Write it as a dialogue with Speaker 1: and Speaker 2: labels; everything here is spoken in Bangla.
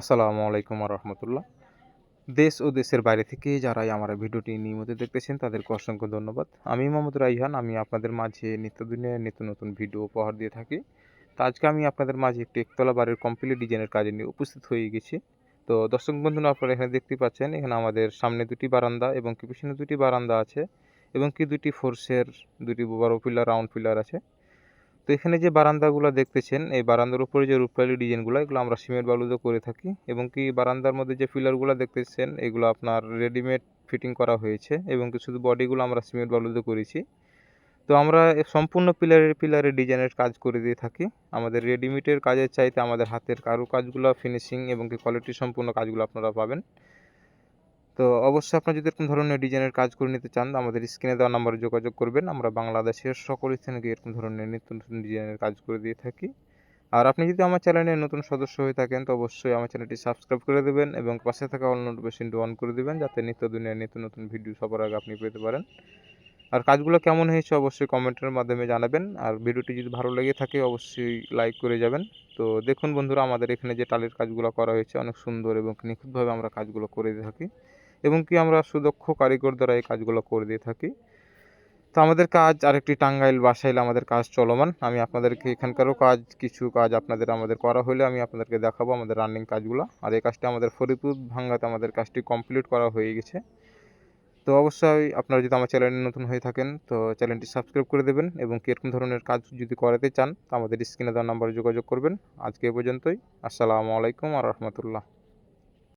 Speaker 1: আসসালামু আলাইকুম রহমতুল্লাহ দেশ ও দেশের বাইরে থেকে যারাই আমার ভিডিওটি নিয়মিত দেখতেছেন, তাদেরকে অসংখ্য ধন্যবাদ। আমি মোহাম্মদ রাইহান, আমি আপনাদের মাঝে নিত্যদিনের নিত্য নতুন ভিডিও উপহার দিয়ে থাকি। তো আজকে আমি আপনাদের মাঝে একটি একতলা বাড়ির কমপ্লিট ডিজাইনের কাজে নিয়ে উপস্থিত হয়ে গেছি। তো দর্শক বন্ধুরা, আপনারা এখানে দেখতে পাচ্ছেন, এখানে আমাদের সামনে দুটি বারান্দা এবং কি পিছনে দুটি বারান্দা আছে এবং কি দুটি ফোর্সের দুটি বড় পিলার, রাউন্ড পিলার আছে। তো এখানে যে বারান্দাগুলো দেখতেছেন, এই বারান্দার উপরে যে রূপকালি ডিজাইনগুলো, এগুলো আমরা সিমেন্ট বালুতে করে থাকি। এবং কি বারান্দার মধ্যে যে পিলারগুলো দেখতেছেন, এগুলো আপনার রেডিমেড ফিটিং করা হয়েছে এবং কি শুধু বডিগুলো আমরা সিমেন্ট বালুতে করেছি। তো আমরা সম্পূর্ণ পিলারের পিলারের ডিজাইনের কাজ করে দিয়ে থাকি। আমাদের রেডিমেডের কাজের চাইতে আমাদের হাতের কারু কাজগুলো ফিনিশিং এবং কি কোয়ালিটি সম্পূর্ণ কাজগুলো আপনারা পাবেন। তো অবশ্যই আপনার যদি এরকম ধরনের ডিজাইনের কাজ করে নিতে চান, আমাদের স্ক্রিনে দেওয়া নাম্বারে যোগাযোগ করবেন। আমরা বাংলাদেশের সকল স্থানে গিয়ে এরকম ধরনের নিত্য নতুন ডিজাইনের কাজ করে দিয়ে থাকি। আর আপনি যদি আমার চ্যানেলের নতুন সদস্য হয়ে থাকেন, তো অবশ্যই আমার চ্যানেলটি সাবস্ক্রাইব করে দেবেন এবং পাশে থাকা অল নোটিফিকেশনটি অন করে দেবেন, যাতে নিত্য দুনিয়ার নিত্য নতুন ভিডিও সবার আগে আপনি পেতে পারেন। আর কাজগুলো কেমন হয়েছে অবশ্যই কমেন্টের মাধ্যমে জানাবেন। আর ভিডিওটি যদি ভালো লেগে থাকে, অবশ্যই লাইক করে যাবেন। তো দেখুন বন্ধুরা, আমাদের এখানে যে টালির কাজগুলো করা হয়েছে, অনেক সুন্দর এবং নিখুঁতভাবে আমরা কাজগুলো করে থাকি। এবং কি আমরা সুদক্ষ কারিগর দ্বারা এই কাজগুলো করে দিয়ে থাকি। তো আমাদের কাজ আরেকটি টাঙ্গাইল বাসাইল আমাদের কাজ চলমান। আমি আপনাদেরকে এখানকারও কাজ, কিছু কাজ আপনাদের আমাদের করা হলে আমি আপনাদেরকে দেখাবো আমাদের রানিং কাজগুলো। আর এই কাজটি আমাদের ফরিদপুর ভাঙ্গাতে আমাদের কাজটি কমপ্লিট করা হয়ে গেছে। তো অবশ্যই আপনারা যদি আমার চ্যানেলে নতুন হয়ে থাকেন, তো চ্যানেলটি সাবস্ক্রাইব করে দেবেন এবং কীরকম ধরনের কাজ যদি করাতে চান তো আমাদের স্ক্রিনে দেওয়ার নাম্বারে যোগাযোগ করবেন। আজকে এ পর্যন্তই। আসসালামু আলাইকুম আর রহমতুল্লাহ।